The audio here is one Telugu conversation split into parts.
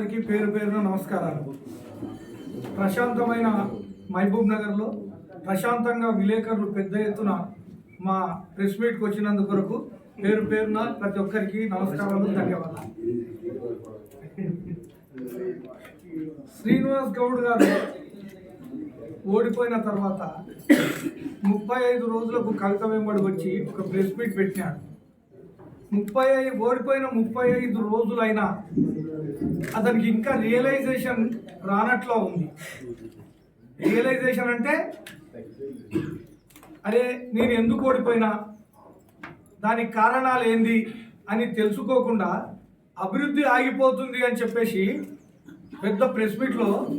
అందరికీ పేరు పేరున నమస్కారాలు. ప్రశాంతమైన మహబూబ్ నగర్లో ప్రశాంతంగా విలేకరులు పెద్ద ఎత్తున మా ప్రెస్ మీట్కి వచ్చినందు కొరకు పేరు పేరున ప్రతి ఒక్కరికి నమస్కారాలు ధన్యవాదాలు. శ్రీనివాస్ గౌడ్ గారు ఓడిపోయిన తర్వాత ముప్పై ఐదు రోజులకు కవిత వెంబడి వచ్చి ఒక ప్రెస్ మీట్ పెట్టినాడు. ముప్పై ఐదు ఓడిపోయిన ముప్పై ఐదు రోజులైనా అతనికి ఇంకా రియలైజేషన్ రానట్లో ఉంది. రియలైజేషన్ అంటే అరే నేను ఎందుకు ఓడిపోయినా? దానికి కారణాలు ఏంది అని తెలుసుకోకుండా అభివృద్ధి ఆగిపోతుంది అని చెప్పేసి పెద్ద ప్రెస్ మీట్లో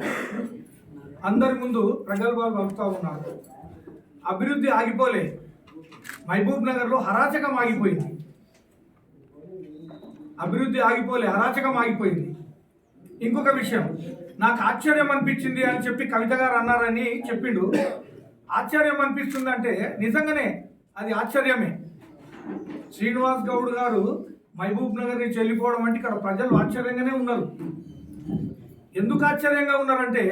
అందరి ముందు ప్రగల్భాలు పంపుతూ ఉన్నారు. అభివృద్ధి ఆగిపోలే. మహబూబ్ నగర్లో హరాచకం ఆగిపోయింది. అభివృద్ధి ఆగిపోలే అరాచకం ఆగిపోయింది. ఇంకొక విషయం నాకు ఆశ్చర్యం అనిపించింది అని చెప్పి కవిత గారు అన్నారని చెప్పిండు. ఆశ్చర్యం అనిపిస్తుంది అంటే నిజంగానే అది ఆశ్చర్యమే. శ్రీనివాస్ గౌడ్ గారు మహబూబ్ నగర్ నుంచి వెళ్ళిపోవడం అంటే ఇక్కడ ప్రజలు ఆశ్చర్యంగానే ఉన్నారు. ఎందుకు ఆశ్చర్యంగా ఉన్నారంటే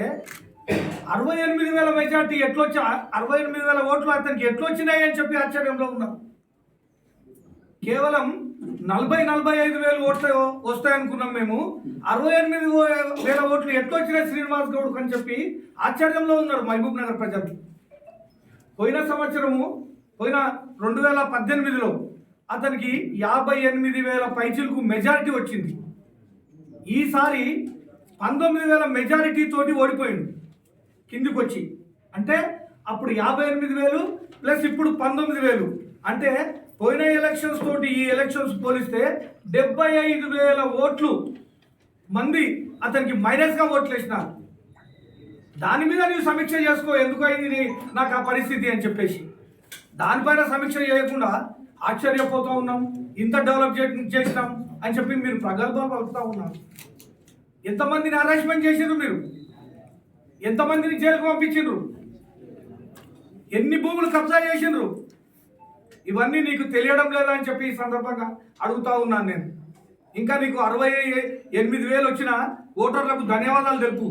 అరవై ఎనిమిది వేల మెజార్టీ ఎట్లొచ్చా అరవై ఎనిమిది వేల ఓట్లు అతనికి ఎట్లొచ్చినాయి అని చెప్పి ఆశ్చర్యంలో ఉన్నారు. కేవలం నలభై నలభై ఐదు వేలు ఓట్లు వస్తాయనుకున్నాం మేము. అరవై ఎనిమిది వేల ఓట్లు ఎట్లొచ్చినాయి శ్రీనివాస్ గౌడ్ అని చెప్పి ఆశ్చర్యంలో ఉన్నారు మహబూబ్ నగర్ ప్రజలు. పోయిన సంవత్సరము పోయిన రెండు వేల పద్దెనిమిదిలో అతనికి యాభై ఎనిమిది వేల పైచిలకు మెజారిటీ వచ్చింది. ఈసారి పంతొమ్మిది వేల మెజారిటీ తోటి ఓడిపోయింది కిందికి వచ్చి అంటే అప్పుడు యాభై ఎనిమిది వేలు ప్లస్ ఇప్పుడు పంతొమ్మిది వేలు. అంటే పోయిన ఎలక్షన్స్ తోటి ఈ ఎలక్షన్స్ పోలిస్తే డెబ్బై ఐదు వేల ఓట్లు మంది అతనికి మైనస్గా ఓట్లు వేసినారు. దాని మీద నీవు సమీక్ష చేసుకో ఎందుకు అయింది నాకు ఆ పరిస్థితి అని చెప్పేసి. దానిపైన సమీక్ష చేయకుండా ఆశ్చర్యపోతూ ఉన్నాం ఇంత డెవలప్ చేసినాం అని చెప్పి మీరు ప్రగల్భాలు పలుకుతూ ఉన్నారు. ఎంతమందిని అరేంజ్మెంట్ చేసిండ్రు మీరు? ఎంతమందిని జైలుకు పంపించిండ్రు ఎన్ని భూములు కబ్జా చేసిండ్రు ఇవన్నీ నీకు తెలియడం లేదా అని చెప్పి ఈ సందర్భంగా అడుగుతా ఉన్నాను నేను. ఇంకా నీకు అరవై ఎనిమిది వేలు వచ్చిన ఓటర్లకు ధన్యవాదాలు తెలుపు.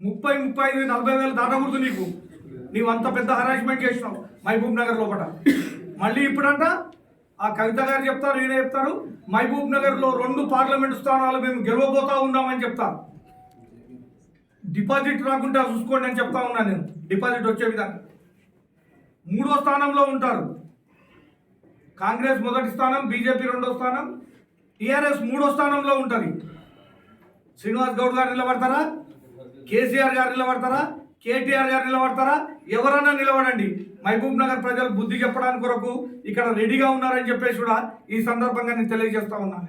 ముప్పై ముప్పై ఐదు నలభై వేలు దాటకూడదు నీకు. నీవు అంత పెద్ద హరాజ్మెంట్ చేసినావు మహబూబ్ నగర్ లోపల. మళ్ళీ ఇప్పుడంట ఆ కవిత గారు చెప్తారు ఈయన చెప్తారు మహబూబ్ నగర్లో రెండు పార్లమెంట్ స్థానాలు మేము గెలవబోతా ఉన్నామని చెప్తారు. డిపాజిట్ రాకుండా చూసుకోండి అని చెప్తా ఉన్నాను నేను. డిపాజిట్ వచ్చే విధంగా. మూడో స్థానంలో ఉంటారు. కాంగ్రెస్ మొదటి స్థానం బీజేపీ రెండో స్థానం టీఆర్ఎస్ మూడో స్థానంలో ఉంటుంది. శ్రీనివాస్ గౌడ్ గారు నిలబడతారా? కేసీఆర్ గారు నిలబడతారా? కేటీఆర్ గారు నిలబడతారా? ఎవరన్నా నిలబడండి. మహబూబ్ నగర్ ప్రజలు బుద్ధి చెప్పడానికి కొరకు ఇక్కడ రెడీగా ఉన్నారని చెప్పేసి కూడా ఈ సందర్భంగా నేను తెలియజేస్తా ఉన్నాను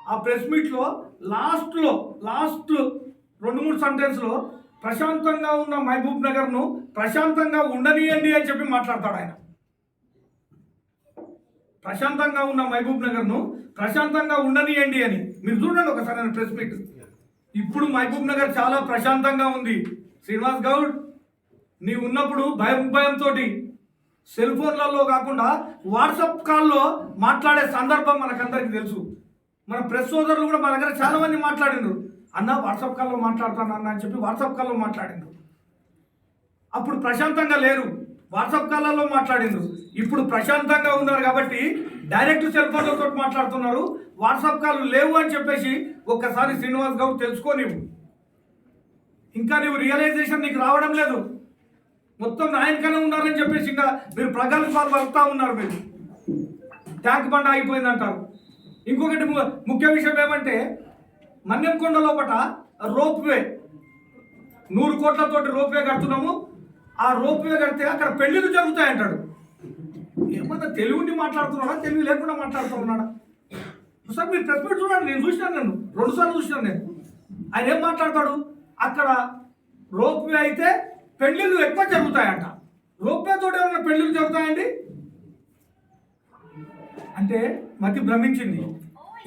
ఆ ప్రెస్ మీట్లో లాస్ట్లో లాస్ట్ రెండు మూడు సెంటెన్స్లో ప్రశాంతంగా ఉన్న మహబూబ్ నగర్ను ప్రశాంతంగా ఉండనియండి అని చెప్పి మాట్లాడతాడు ఆయన. ప్రశాంతంగా ఉన్న మహబూబ్ నగర్ను ప్రశాంతంగా ఉండనియండి అని. మీరు చూడండి ఒకసారి నేను ప్రెస్ మీట్. ఇప్పుడు మహబూబ్ నగర్ చాలా ప్రశాంతంగా ఉంది. శ్రీనివాస్ గౌడ్ నీవు ఉన్నప్పుడు భయం భయంతో సెల్ ఫోన్లలో కాకుండా వాట్సాప్ కాల్లో మాట్లాడే సందర్భం మనకందరికీ తెలుసు. మన ప్రెస్ సోదరులు కూడా మన దగ్గర చాలామంది మాట్లాడినారు. మాట్లాడిండ్రు అన్న వాట్సాప్ కాల్లో మాట్లాడుతాను అన్న అని చెప్పి వాట్సాప్ కాల్లో మాట్లాడిండు అప్పుడు ప్రశాంతంగా లేరు. వాట్సాప్ కాల్లో మాట్లాడిండు ఇప్పుడు ప్రశాంతంగా ఉన్నారు కాబట్టి డైరెక్ట్ సెల్ ఫోన్లతో మాట్లాడుతున్నారు. వాట్సాప్ కాల్ లేవు అని చెప్పేసి ఒక్కసారి శ్రీనివాస్ గౌడ్ తెలుసుకో నీవు ఇంకా నీవు రియలైజేషన్ నీకు రావడం లేదు. మొత్తం నాయనకనే ఉన్నారని చెప్పేసి ఇంకా మీరు ప్రగల్భాలు వలుతా ఉన్నారు మీరు. ట్యాంక్ బండ్ ఆగిపోయిందంటారు. ఇంకొకటి ము- ముఖ్య విషయం ఏమంటే మన్యంకొండ లోపట రోప్వే. నూరు కోట్లతోటి రోప్వే కడుతున్నాము. ఆ రోప్వే కడితే అక్కడ పెళ్ళిళ్ళు జరుగుతాయి అంటాడు ఏమన్నా తెలుగుని మాట్లాడుతున్నాడా? తెలుగు లేకుండా మాట్లాడుతున్నాడా? సార్ మీరు ప్రెస్ మీట్ చూడండి నేను చూసినాను నేను. రెండు సార్లు చూసినాను నేను. ఆయన ఏం మాట్లాడతాడు? అక్కడ రోప్వే అయితే పెళ్ళిళ్ళు ఎక్కువ జరుగుతాయంట. రోప్వే తోటి ఏమైనా పెళ్ళిళ్ళు జరుగుతాయండి? అంటే మతి భ్రమించింది.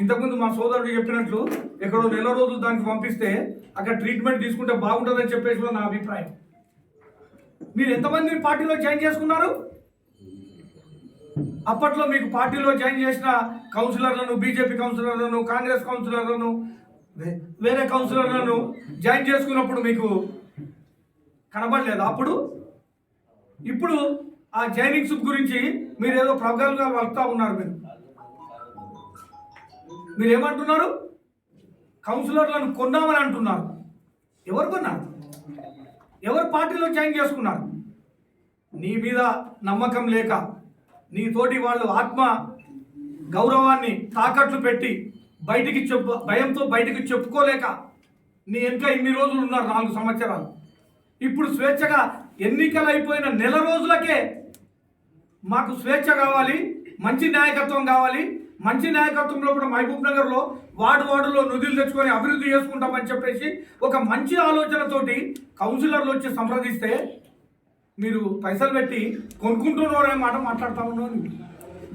ఇంతకుముందు మా సోదరుడు చెప్పినట్లు ఎక్కడో నెల రోజులు దానికి పంపిస్తే అక్కడ ట్రీట్మెంట్ తీసుకుంటే బాగుంటుందని చెప్పేసి కూడా నా అభిప్రాయం. మీరు ఎంతమంది పార్టీలో జాయిన్ చేసుకున్నారు? అప్పట్లో మీకు పార్టీలో జాయిన్ చేసిన కౌన్సిలర్లను బీజేపీ కౌన్సిలర్లను కాంగ్రెస్ కౌన్సిలర్లను వేరే కౌన్సిలర్లను జాయిన్ చేసుకున్నప్పుడు మీకు కనబడలేదు అప్పుడు? ఇప్పుడు ఆ జాయినింగ్స్ గురించి మీరు ఏదో ప్రగల్గా వస్తూ ఉన్నారు మీరు. మీరు ఏమంటున్నారు కౌన్సిలర్లను కొన్నామని అంటున్నారు. ఎవరు కొన్నారు? ఎవరు పార్టీలో జాయిన్ చేసుకున్నారు? నీ మీద నమ్మకం లేక నీ తోటి వాళ్ళు ఆత్మ గౌరవాన్ని తాకట్లు పెట్టి బయటికి చెప్పు భయంతో బయటికి చెప్పుకోలేక నీ వెనుక ఇన్ని రోజులు ఉన్నారు నాలుగు సంవత్సరాలు. ఇప్పుడు స్వేచ్ఛగా ఎన్నికలు అయిపోయిన నెల రోజులకే మాకు స్వేచ్ఛ కావాలి మంచి నాయకత్వం కావాలి మంచి నాయకత్వంలో కూడా మహబూబ్ నగర్లో వార్డు వార్డులో నిధులు తెచ్చుకొని అభివృద్ధి చేసుకుంటామని చెప్పేసి ఒక మంచి ఆలోచనతోటి కౌన్సిలర్లు వచ్చి సంప్రదిస్తే మీరు పైసలు పెట్టి కొనుక్కుంటున్నావు మాట మాట్లాడతా ఉన్నావు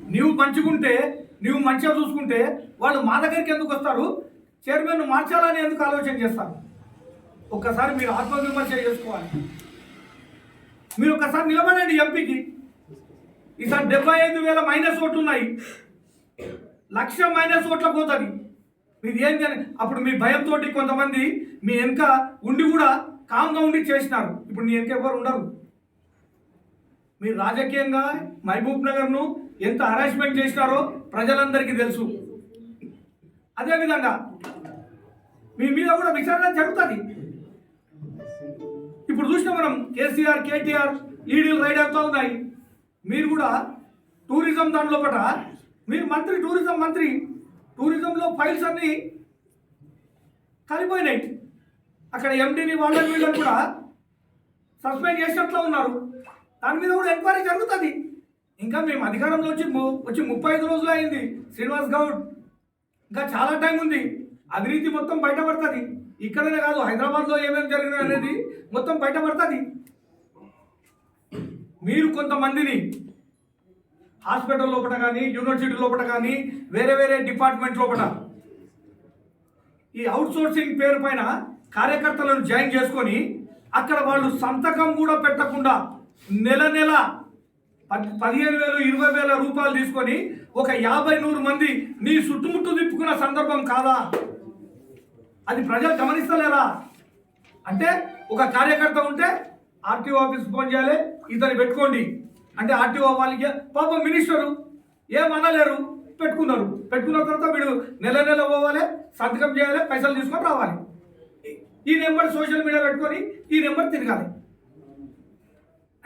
నీవు మంచిగుంటే నీవు మంచిగా చూసుకుంటే వాళ్ళు మా దగ్గరికి ఎందుకు వస్తారు? చైర్మన్ మార్చాలని ఎందుకు ఆలోచన చేస్తారు? ఒక్కసారి మీరు ఆత్మవిమర్శ చేసుకోవాలి. మీరు ఒకసారి నిలబడండి ఎంపీకి. ఈసారి డెబ్బై ఐదు వేల మైనస్ ఓట్లు ఉన్నాయి లక్ష మైనస్ ఓట్ల పోతుంది. మీది ఏం చేయాలి? అప్పుడు మీ భయంతో కొంతమంది మీ వెనుక ఉండి కూడా కామ్గా ఉండి చేసినారు. ఇప్పుడు నీ వెనక ఎవరు ఉండరు. మీరు రాజకీయంగా మహబూబ్ నగర్ను ఎంత హరాస్మెంట్ చేసినారో ప్రజలందరికీ తెలుసు. అదేవిధంగా మీ మీద కూడా విచారణ జరుగుతుంది. ఇప్పుడు చూసిన మనం కేసీఆర్ కేటీఆర్ ఈడీలు రైడ్ అవుతూ ఉన్నాయి. మీరు కూడా టూరిజం దాని పట మీరు మంత్రి టూరిజం మంత్రి టూరిజంలో ఫైల్స్ అన్నీ కలిపోయినాయి. అక్కడ ఎండీని వాళ్ళని వీళ్ళని కూడా సస్పెండ్ చేసినట్లు ఉన్నారు. దాని మీద కూడా ఎంక్వైరీ జరుగుతుంది. ఇంకా మేము అధికారంలో వచ్చి వచ్చి ముప్పై ఐదు రోజులు అయింది. శ్రీనివాస్ గౌడ్. ఇంకా చాలా టైం ఉంది. అవినీతి మొత్తం బయటపడుతుంది. ఇక్కడనే కాదు హైదరాబాద్లో ఏమేమి జరిగినాయి అనేది మొత్తం బయటపడుతుంది. మీరు కొంతమందిని హాస్పిటల్ లోపల కానీ యూనివర్సిటీ లోపల కానీ వేరే వేరే డిపార్ట్మెంట్ లోపల. ఈ అవుట్సోర్సింగ్ పేరు పైన కార్యకర్తలను జాయిన్ చేసుకొని అక్కడ వాళ్ళు సంతకం కూడా పెట్టకుండా నెల నెల పదిహేను వేలు ఇరవై వేల రూపాయలు తీసుకొని ఒక యాభై నూరు మంది నీ చుట్టుముట్టు తిప్పుకున్న సందర్భం కాదా? అది ప్రజలు గమనిస్తలేరా? అంటే ఒక కార్యకర్త ఉంటే ఆర్టీఓ ఆఫీస్ ఫోన్ చేయాలి ఇతను పెట్టుకోండి. అంటే ఆర్టీఓ వాళ్ళకి పాపం మినిస్టరు ఏమనలేరు పెట్టుకున్నారు. పెట్టుకున్న తర్వాత వీడు నెల నెల పోవాలి సంతకం చేయాలి పైసలు తీసుకొని రావాలి. ఈ- నెంబర్ సోషల్ మీడియా పెట్టుకొని ఈ నెంబర్ తిరగాలి.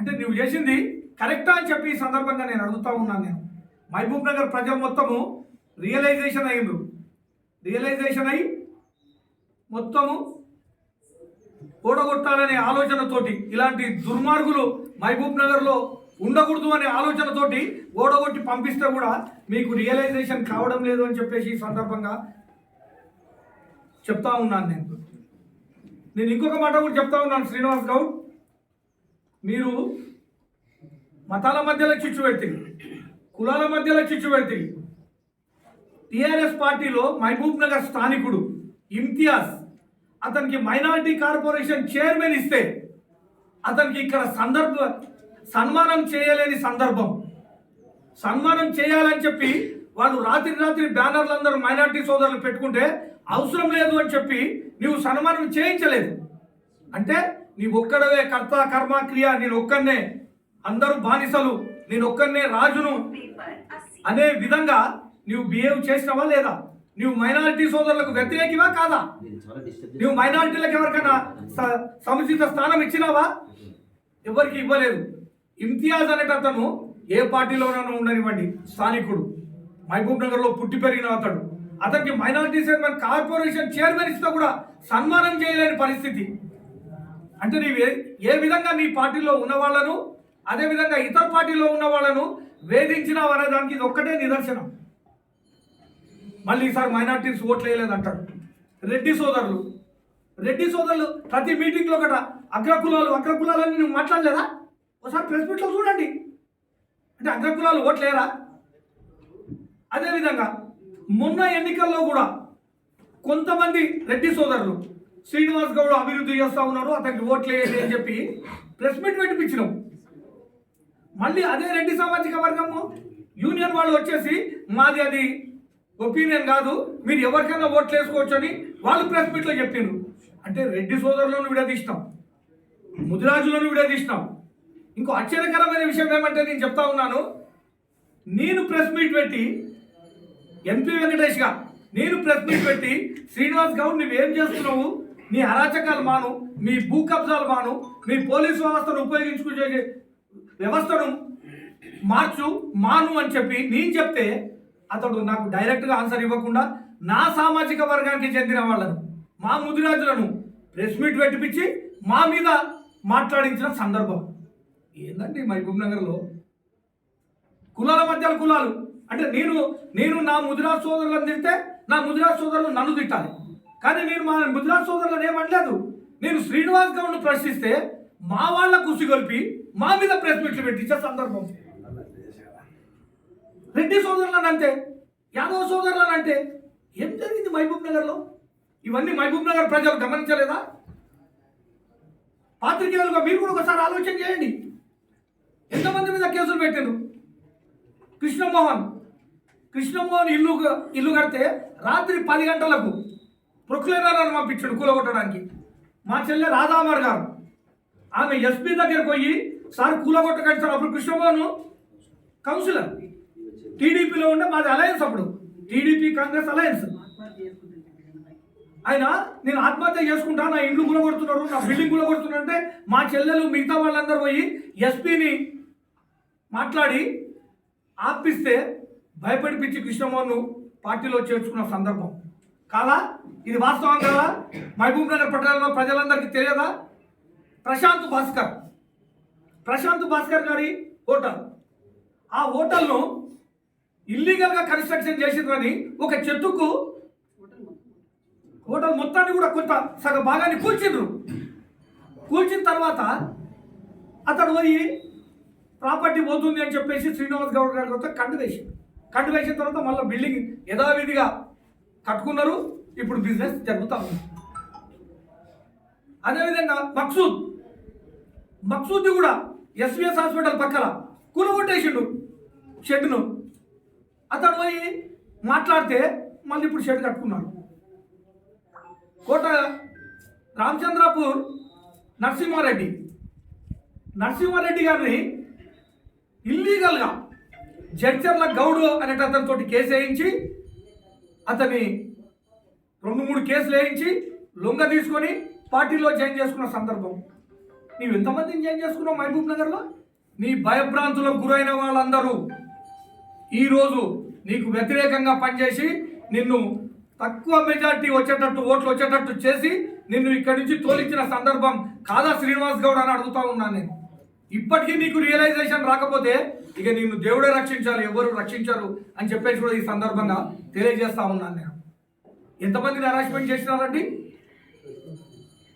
అంటే నువ్వు చేసింది కరెక్టా అని చెప్పి ఈ సందర్భంగా నేను అడుగుతా ఉన్నాను నేను. మహబూబ్ నగర్ ప్రజలు మొత్తము రియలైజేషన్ అయ్యిండ్రు రియలైజేషన్ అయ్యి మొత్తము ఓడగొట్టాలనే ఆలోచనతోటి ఇలాంటి దుర్మార్గులు మహబూబ్ నగర్లో ఉండకూడదు అనే ఆలోచనతోటి ఓడగొట్టి పంపిస్తే కూడా మీకు రియలైజేషన్ కావడం లేదు అని చెప్పేసి ఈ సందర్భంగా చెప్తా ఉన్నాను నేను. నేను ఇంకొక మాట కూడా చెప్తా ఉన్నాను శ్రీనివాస్ గౌడ్. మీరు మతాల మధ్యలో చిచ్చు పెడుతుంది కులాల మధ్యలో చిచ్చు పెడుతుంది టీఆర్ఎస్ పార్టీలో మహబూబ్ నగర్ స్థానికుడు ఇమ్తియాజ్ అతనికి మైనారిటీ కార్పొరేషన్ చైర్మన్ ఇస్తే అతనికి ఇక్కడ సందర్భ సన్మానం చేయలేని సందర్భం. సన్మానం చేయాలని చెప్పి వాళ్ళు రాత్రి రాత్రి బ్యానర్లు అందరూ మైనారిటీ సోదరులు పెట్టుకుంటే అవసరం లేదు అని చెప్పి నీవు సన్మానం చేయించలేదు. అంటే నీ ఒక్కడవే కర్త కర్మ క్రియ నేను ఒక్కనే అందరూ బానిసలు నేను ఒక్కనే రాజును అనే విధంగా నీవు బిహేవ్ చేసినావా లేదా? నువ్వు మైనారిటీ సోదరులకు వ్యతిరేకివా కాదా? నువ్వు మైనారిటీలకు ఎవరికైనా స- సముచిత స్థానం ఇచ్చినావా? ఎవరికి ఇవ్వలేదు. ఇమ్తియాజ్ అనేట అతను ఏ పార్టీలోనైనా ఉండనివ్వండి స్థానికుడు. మహబూబ్ నగర్లో పుట్టి పెరిగిన అతడు. అతనికి మైనారిటీ చైర్మన్ కార్పొరేషన్ చైర్మన్ ఇస్తే కూడా సన్మానం చేయలేని పరిస్థితి. అంటే నీవు ఏ- విధంగా నీ పార్టీలో ఉన్న వాళ్ళను అదే విధంగా ఇతర పార్టీలో ఉన్న వాళ్ళను వేధించినావు అనే దానికి ఇది ఒక్కటే నిదర్శనం. మళ్ళీ ఈసారి మైనార్టీస్ ఓట్లు వేయలేదంటాడు రెడ్డి సోదరులు. రెడ్డి సోదరులు ప్రతి మీటింగ్లో ఒకట అగ్రకులాలు అగ్రకులాలని నువ్వు మాట్లాడలేదా? ఒకసారి ప్రెస్ మీట్లో చూడండి. అంటే అగ్రకులాలు ఓట్లేరా అదేవిధంగా మొన్న ఎన్నికల్లో కూడా కొంతమంది రెడ్డి సోదరులు శ్రీనివాస్ గౌడ్ అభివృద్ధి చేస్తా ఉన్నారు అతనికి ఓట్లేయండి అని చెప్పి ప్రెస్ మీట్ పెట్టిపించినాం. మళ్ళీ అదే రెడ్డి సామాజిక వర్గము యూనియన్ వాళ్ళు వచ్చేసి మాది అది ఒపీనియన్ కాదు మీరు ఎవరికైనా ఓట్లు వేసుకోవచ్చు అని వాళ్ళు ప్రెస్ మీట్లో చెప్పిండ్రు అంటే రెడ్డి సోదరులను విడదీస్తాం ముదిరాజులను విడదీస్తాం ఇంకో ఆశ్చర్యకరమైన విషయం ఏమంటే నేను చెప్తా ఉన్నాను. నేను ప్రెస్ మీట్ పెట్టి ఎంపీ వెంకటేష్గా నేను ప్రెస్ మీట్ పెట్టి శ్రీనివాస్ గౌడ్ నువ్వేం చేస్తున్నావు? నీ అరాచకాలు మాను మీ భూ కబ్జాలు మాను మీ పోలీసు వ్యవస్థను ఉపయోగించుకునే వ్యవస్థను మార్చు మాను అని చెప్పి నేను చెప్తే అతడు నాకు డైరెక్ట్గా ఆన్సర్ ఇవ్వకుండా నా సామాజిక వర్గానికి చెందిన వాళ్ళను మా ముదిరాజులను ప్రెస్ మీట్ పెట్టిపించి మా మీద మాట్లాడించిన సందర్భం. ఏందండి మహబూబ్ నగర్లో కులాల మధ్య కులాలు. అంటే నేను నేను నా ముదిరా సోదరులను తిడితే నా ముదిరా సోదరులు నన్ను తిట్టాలి. కానీ నేను మా ముదిరా సోదరులను ఏమనలేదు నేను శ్రీనివాస్ గౌడ్ను ప్రశ్నిస్తే మా వాళ్ళ కుసిగొల్పి మా మీద ప్రెస్ మీట్లు పెట్టించే సందర్భం. రెడ్డి సోదరులను అంటే యాదవ సోదరులను అంటే ఏం జరిగింది మహబూబ్ నగర్లో ఇవన్నీ మహబూబ్ నగర్ ప్రజలు గమనించలేదా? పాత్రికేయులుగా మీరు కూడా ఒకసారి ఆలోచన చేయండి. ఎంతమంది మీద కేసులు పెట్టారు కృష్ణమోహన్ కృష్ణమోహన్ ఇల్లు ఇల్లు కడితే రాత్రి పది గంటలకు ప్రొక్లేనర్ అని పంపించాడు కూలగొట్టడానికి. మా చెల్లె రాధామర్ గారు. ఆమె ఎస్పీ దగ్గరకు పోయి సార్ కూలగొట్టకండి సార్. అప్పుడు కృష్ణమోహన్ కౌన్సిలర్. టీడీపీలో ఉండే మాది అలయన్స్ అప్పుడు. TDP Congress alliance. ఆయన నేను ఆత్మహత్య చేసుకుంటా నా ఇండ్లు కొడుతున్నాడు నా బిల్డింగ్ కూలగొడుతున్నారు అంటే మా చెల్లెలు మిగతా వాళ్ళందరూ పోయి ఎస్పీని మాట్లాడి ఆపిస్తే భయపడిపించి కృష్ణమోహన్ పార్టీలో చేర్చుకున్న సందర్భం. కాదా? ఇది వాస్తవం కదా? మహబూబ్ నగర్ పట్టణంలో ప్రజలందరికీ తెలియదా? ప్రశాంత్ భాస్కర్. ప్రశాంత్ భాస్కర్ గారి హోటల్. ఆ హోటల్ను ఇల్లీగల్గా కన్స్ట్రక్షన్ చేసిందని ఒక చెట్టుకు హోటల్ మొత్తాన్ని కూడా కొంత సగం భాగాన్ని కూల్చిండ్రు. కూల్చిన తర్వాత అతడు పోయి ప్రాపర్టీ పోతుంది అని చెప్పేసి శ్రీనివాస్ గౌడ్ గారి తర్వాత కండు వేసి కండు వేసిన తర్వాత మళ్ళీ బిల్డింగ్ యథావిధిగా కట్టుకున్నారు. ఇప్పుడు బిజినెస్ జరుగుతూ ఉంది. అదేవిధంగా మక్సూద్. మక్సూద్ కూడా ఎస్విఎస్ హాస్పిటల్ పక్కన కూలగొట్టేసిండు షెడ్ను అతడు పోయి మాట్లాడితే మళ్ళీ ఇప్పుడు షెడ్ కట్టుకున్నాడు. కోట రామచంద్రపూర్ నరసింహారెడ్డి. నరసింహారెడ్డి గారిని ఇల్లీగల్గా జడ్చర్ల గౌడు అనేట అతనితో కేసు వేయించి అతని రెండు మూడు కేసులు వేయించి లొంగ తీసుకొని పార్టీలో జాయిన్ చేసుకున్న సందర్భం. నీవు ఎంతమందిని జాయిన్ చేసుకున్నావు మహబూబ్ నగర్లో? నీ భయభ్రాంతులకు గురైన వాళ్ళందరూ ఈరోజు నీకు వ్యతిరేకంగా పనిచేసి నిన్ను తక్కువ మెజార్టీ వచ్చేటట్టు ఓట్లు వచ్చేటట్టు చేసి నిన్ను ఇక్కడి నుంచి తోలించిన సందర్భం కాదా శ్రీనివాస్ గౌడ్ అని అడుగుతా ఉన్నాను నేను. ఇప్పటికీ నీకు రియలైజేషన్ రాకపోతే ఇక నిన్ను దేవుడే రక్షించాలి ఎవరు రక్షించరు అని చెప్పేసి కూడా ఈ సందర్భంగా తెలియజేస్తా ఉన్నాను నేను. ఎంతమందిని హరాస్మెంట్ చేసినారండి?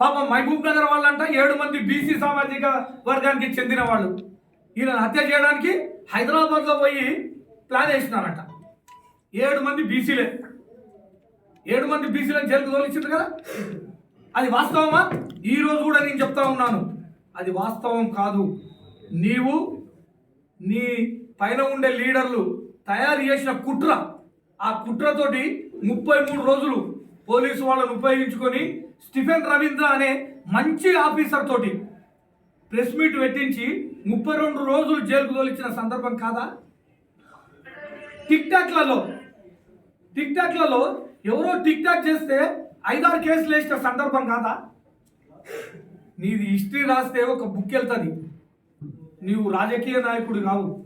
పాప మహబూబ్ నగర్ వాళ్ళంట ఏడు మంది బీసీ సామాజిక వర్గానికి చెందిన వాళ్ళు. ఈయన హత్య చేయడానికి హైదరాబాద్లో పోయి ప్లాన్ వేసినారంట. ఏడు మంది బీసీలే ఏడు మంది బీసీలను జైలుకు తోలిచ్చింది కదా? అది వాస్తవమా? ఈ రోజు కూడా నేను చెప్తా ఉన్నాను. అది వాస్తవం కాదు. నీవు నీ పైన ఉండే లీడర్లు తయారు చేసిన కుట్ర ఆ కుట్రతోటి ముప్పై మూడు రోజులు పోలీసు వాళ్ళను ఉపయోగించుకొని స్టిఫెన్ రవీంద్ర అనే మంచి ఆఫీసర్ తోటి ప్రెస్ మీట్ పెట్టించి ముప్పై రెండు రోజులు జైలుకు తోలిచ్చిన సందర్భం కాదా? టిక్ టాక్లలో టిక్ టాక్లలో ఎవరో టిక్ టాక్ చేస్తే ఐదారు కేసులు వేసిన సందర్భం కాదా? నీది హిస్టరీ రాస్తే ఒక బుక్ వెళ్తుంది. నీవు రాజకీయ నాయకుడు కావు.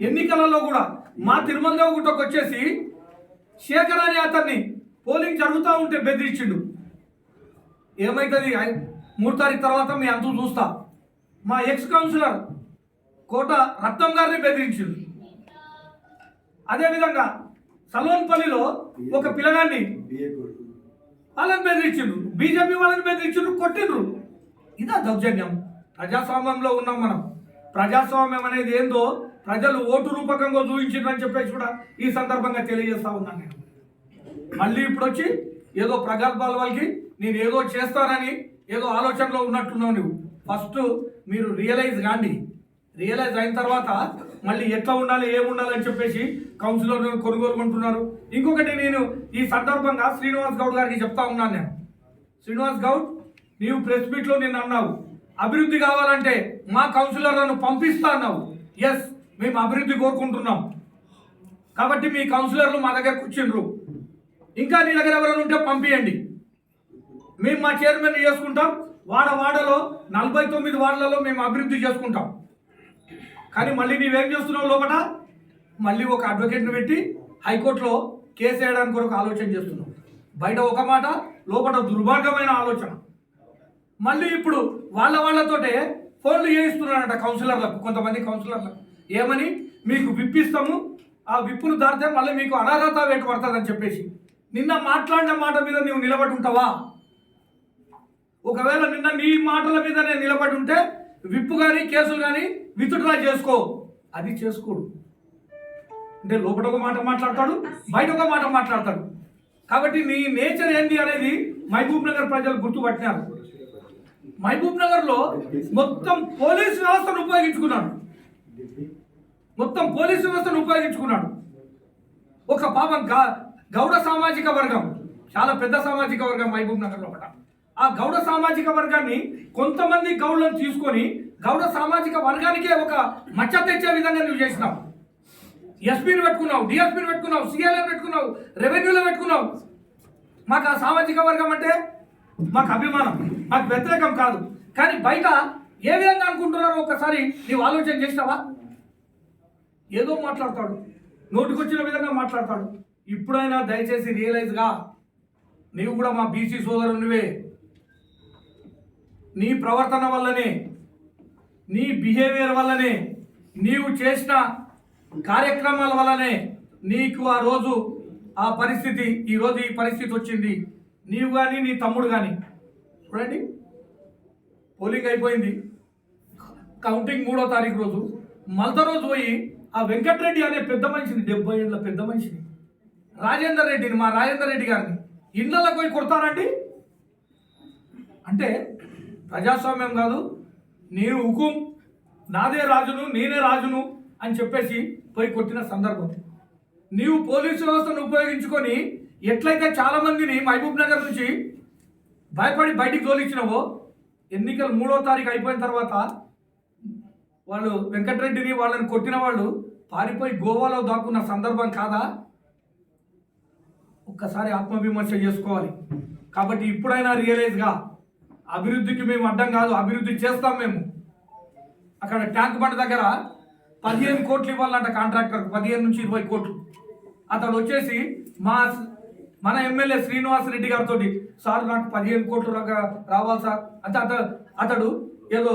ఎన్నికలలో కూడా మా తిరుమల గుట్టకు వచ్చేసి శేఖర్ అనే అతన్ని పోలింగ్ జరుగుతూ ఉంటే బెదిరించిండు. ఏమవుతుంది ఐ- మూడు తారీఖు తర్వాత మీ అంతు చూస్తా. మా ఎక్స్ కౌన్సిలర్ కోట రత్నం గారిని బెదిరించిండు. అదేవిధంగా సలోన్పల్లిలో ఒక పిల్లగాన్ని వాళ్ళని బెదిరించిండ్రు బీజేపీ వాళ్ళని బెదిరించిండ్రు కొట్టిండ్రు. ఇదా దౌర్జన్యం. ప్రజాస్వామ్యంలో ఉన్నాం మనం. ప్రజాస్వామ్యం అనేది ఏందో ప్రజలు ఓటు రూపకంగా చూపించిందని చెప్పేసి కూడా ఈ సందర్భంగా తెలియజేస్తా ఉన్నాను నేను. మళ్ళీ ఇప్పుడు వచ్చి ఏదో ప్రగల్భాల వాళ్ళకి నేను ఏదో చేస్తానని ఏదో ఆలోచనలో ఉన్నట్టున్నావు నువ్వు. ఫస్ట్ మీరు రియలైజ్ కాండి. రియలైజ్ అయిన తర్వాత మళ్ళీ ఎట్లా ఉండాలి ఏం అని చెప్పేసి కౌన్సిలర్ కొనుగోలు కొంటున్నారు ఇంకొకటి నేను ఈ సందర్భంగా శ్రీనివాస్ గౌడ్ గారికి చెప్తా ఉన్నాను నేను. శ్రీనివాస్ గౌడ్ నీవు ప్రెస్ మీట్లో నిన్న అన్నావు. అభివృద్ధి కావాలంటే మా కౌన్సిలర్లను పంపిస్తా అన్నావు. ఎస్ మేము అభివృద్ధి కోరుకుంటున్నాం. కాబట్టి మీ కౌన్సిలర్లు మా దగ్గర కూర్చుండ్రు. ఇంకా నీ దగ్గర ఎవరైనా ఉంటే పంపించండి మేము మా చైర్మన్ చేసుకుంటాం. వాడ వాడలో నలభై తొమ్మిది వాడలలో మేము అభివృద్ధి చేసుకుంటాం. కానీ మళ్ళీ నీవేం చేస్తున్నావు లోపల మళ్ళీ ఒక అడ్వకేట్ని పెట్టి హైకోర్టులో కేసు వేయడానికి కొరకు ఆలోచన చేస్తున్నావు. బయట ఒక మాట లోపల దుర్మార్గమైన ఆలోచన. మళ్ళీ ఇప్పుడు వాళ్ళ వాళ్ళతోటే ఫోన్లు చేయిస్తున్నారంట కౌన్సిలర్లకు కొంతమంది కౌన్సిలర్లకు. ఏమని? మీకు విప్పిస్తాము ఆ విప్పును దాటితే మళ్ళీ మీకు అనర్హత వేటు పడుతుందని చెప్పేసి. నిన్న మాట్లాడిన మాట మీద నువ్వు నిలబడి ఉంటావా? ఒకవేళ నిన్న నీ మాటల మీద నేను నిలబడి ఉంటే విప్పు కానీ కేసులు కానీ విత్డ్రా చేసుకో. అది చేసుకోడు. అంటే లోపల ఒక మాట మాట్లాడతాడు బయట ఒక మాట మాట్లాడతాడు. కాబట్టి నీ నేచర్ ఏంటి అనేది మహబూబ్ నగర్ ప్రజలు గుర్తుపట్టినారు. మహబూబ్ నగర్లో మొత్తం పోలీస్ వ్యవస్థను ఉపయోగించుకున్నాడు. మొత్తం పోలీస్ వ్యవస్థను ఉపయోగించుకున్నాడు. ఒక పాపం గౌడ సామాజిక వర్గం చాలా పెద్ద సామాజిక వర్గం మహబూబ్ నగర్ లోపల ఆ గౌడ సామాజిక వర్గాన్ని కొంతమంది గౌడ్లను తీసుకొని గౌడ సామాజిక వర్గానికే ఒక మచ్చ తెచ్చే విధంగా నువ్వు చేసినావు. ఎస్పీని పెట్టుకున్నావు డిఎస్పీని పెట్టుకున్నావు సిఎల్ఏ పెట్టుకున్నావు రెవెన్యూలో పెట్టుకున్నావు. మాకు ఆ సామాజిక వర్గం అంటే మాకు అభిమానం మాకు వ్యతిరేకం కాదు. కానీ బయట ఏ విధంగా అనుకుంటున్నారో ఒకసారి నీవు ఆలోచన చేసినావా ఏదో మాట్లాడతాడు. నోటికొచ్చిన విధంగా మాట్లాడతాడు. ఇప్పుడైనా దయచేసి రియలైజ్గా నీవు కూడా మా బీసీ సోదరునివే నీ ప్రవర్తన వల్లనే నీ బిహేవియర్ వల్లనే నీవు చేసిన కార్యక్రమాల వల్లనే నీకు ఆ రోజు ఆ పరిస్థితి ఈరోజు ఈ పరిస్థితి వచ్చింది. నీవు కానీ నీ తమ్ముడు కానీ చూడండి. పోలింగ్ అయిపోయింది. కౌంటింగ్ మూడో తారీఖు రోజు. మలత రోజు పోయి ఆ వెంకటరెడ్డి అనే పెద్ద మనిషిని డెబ్బై ఏళ్ళ పెద్ద మనిషిని రాజేందర్ రెడ్డిని మా రాజేందర్ రెడ్డి గారిని ఇళ్ళలో పోయి కొడతారండి. అంటే ప్రజాస్వామ్యం కాదు నేను హుకుం నాదే రాజును నేనే రాజును అని చెప్పేసి పోయి కొట్టిన సందర్భం. నీవు పోలీసు వ్యవస్థను ఉపయోగించుకొని ఎట్లయితే చాలా మందిని మహబూబ్ నగర్ నుంచి భయపడి బయటికి తోలిచ్చినావో ఎన్నికలు మూడో తారీఖు అయిపోయిన తర్వాత వాళ్ళు వెంకటరెడ్డిని వాళ్ళని కొట్టిన వాళ్ళు పారిపోయి గోవాలో దాక్కున్న సందర్భం కాదా? ఒక్కసారి ఆత్మవిమర్శ చేసుకోవాలి. కాబట్టి ఇప్పుడైనా రియలైజ్గా అభివృద్ధికి మేము అడ్డం కాదు అభివృద్ధి చేస్తాం మేము. అక్కడ ట్యాంక్ బండ్ దగ్గర పదిహేను కోట్లు ఇవ్వాలంట కాంట్రాక్టర్ పదిహేను నుంచి ఇరవై కోట్లు. అతడు వచ్చేసి మా మన ఎమ్మెల్యే శ్రీనివాస్ రెడ్డి గారితో సార్ నాకు పదిహేను కోట్ల రావాలి సార్. అంటే అతడు అతడు ఏదో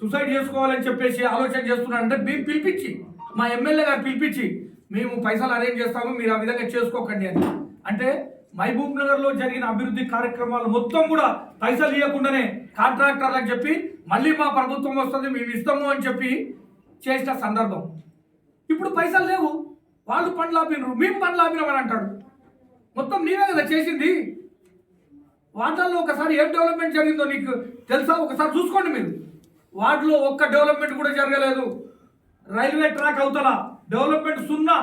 సూసైడ్ చేసుకోవాలని చెప్పేసి ఆలోచన చేస్తున్నాడు అంటే మేము పిలిపించి మా ఎమ్మెల్యే గారు పిలిపించి మేము పైసలు అరేంజ్ చేస్తాము మీరు ఆ విధంగా చేసుకోకండి అని. అంటే మహబూబ్ నగర్లో జరిగిన అభివృద్ధి కార్యక్రమాలు మొత్తం కూడా పైసలు ఇవ్వకుండానే కాంట్రాక్టర్లకు చెప్పి మళ్ళీ మా ప్రభుత్వం వస్తుంది మేము ఇస్తాము అని చెప్పి చేసిన సందర్భం. ఇప్పుడు పైసలు లేవు. వాళ్ళు పండ్లు ఆపినరు మేము పండ్లు ఆపినామని అంటాడు. మొత్తం నీవే కదా చేసింది? వాటిల్లో ఒకసారి ఏం డెవలప్మెంట్ జరిగిందో నీకు తెలుసా? ఒకసారి చూసుకోండి మీరు. వాటిలో ఒక్క డెవలప్మెంట్ కూడా జరగలేదు. రైల్వే ట్రాక్ అవుతల డెవలప్మెంట్ సున్నా.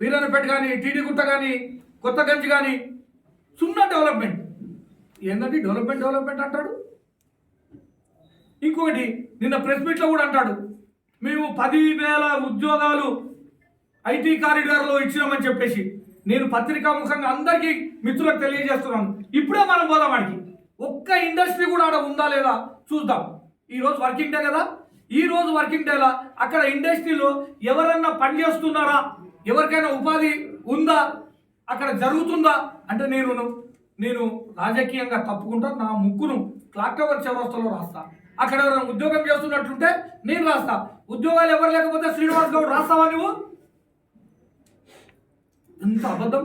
వీరన్నపేట కానీ టీడీ గుట్ట కానీ కొత్తగంజ్ కానీ సున్నా డెవలప్మెంట్ ఏంటంటే డెవలప్మెంట్ డెవలప్మెంట్ అంటాడు? ఇంకొకటి నిన్న ప్రెస్ మీట్లో కూడా అంటాడు. మేము పదివేల ఉద్యోగాలు ఐటీ కారిడార్లో ఇచ్చినామని చెప్పేసి. నేను పత్రికా ముఖంగా అందరికీ మిత్రులకు తెలియజేస్తున్నాను. ఇప్పుడే మనం పోదాం వాడికి ఒక్క ఇండస్ట్రీ కూడా ఆడ ఉందా లేదా చూద్దాం. ఈరోజు వర్కింగ్ డే కదా? ఈ రోజు వర్కింగ్ డేలా? అక్కడ ఇండస్ట్రీలో ఎవరన్నా పని చేస్తున్నారా? ఎవరికైనా ఉపాధి ఉందా? అక్కడ జరుగుతుందా? అంటే నేను నేను రాజకీయంగా తప్పుకుంటా నా ముక్కును క్లాక్ టవర్ చౌరస్తలో రాస్తా. అక్కడ ఎవరైనా ఉద్యోగం చేస్తున్నట్టుంటే నేను రాస్తా. ఉద్యోగాలు ఎవరు లేకపోతే శ్రీనివాస్ గౌడ్ రాస్తావా నువ్వు? ఎంత అబద్ధం?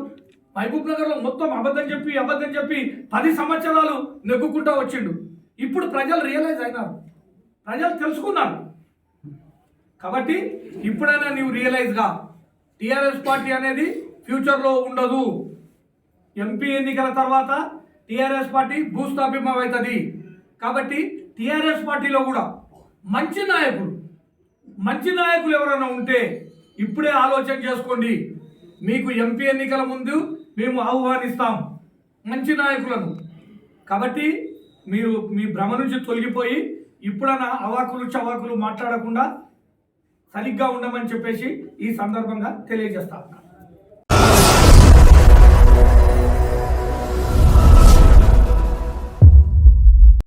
మహబూబ్ నగర్లో మొత్తం అబద్ధం చెప్పి అబద్ధం చెప్పి పది సంవత్సరాలు నెగ్గుకుంటా వచ్చిండు. ఇప్పుడు ప్రజలు రియలైజ్ అయినారు. ప్రజలు తెలుసుకున్నారు. కాబట్టి ఇప్పుడైనా నీవు రియలైజ్గా టీఆర్ఎస్ టిఆర్ఎస్ పార్టీ అనేది ఫ్యూచర్లో ఉండదు. ఎంపీ ఎన్నికల తర్వాత టీఆర్ఎస్ పార్టీ భూస్థాపితం అవుతుంది కాబట్టి టీఆర్ఎస్ పార్టీలో కూడా మంచి నాయకులు మంచి నాయకులు ఎవరైనా ఉంటే ఇప్పుడే ఆలోచన చేసుకోండి. మీకు ఎంపీ ఎన్నికల ముందు మేము ఆహ్వానిస్తాం మంచి నాయకులను. కాబట్టి మీరు మీ భ్రమ నుంచి తొలగిపోయి ఇప్పుడైనా అవాకులు చవాకులు మాట్లాడకుండా సరిగ్గా ఉండమని చెప్పేసి ఈ సందర్భంగా తెలియజేస్తా ఉన్నాను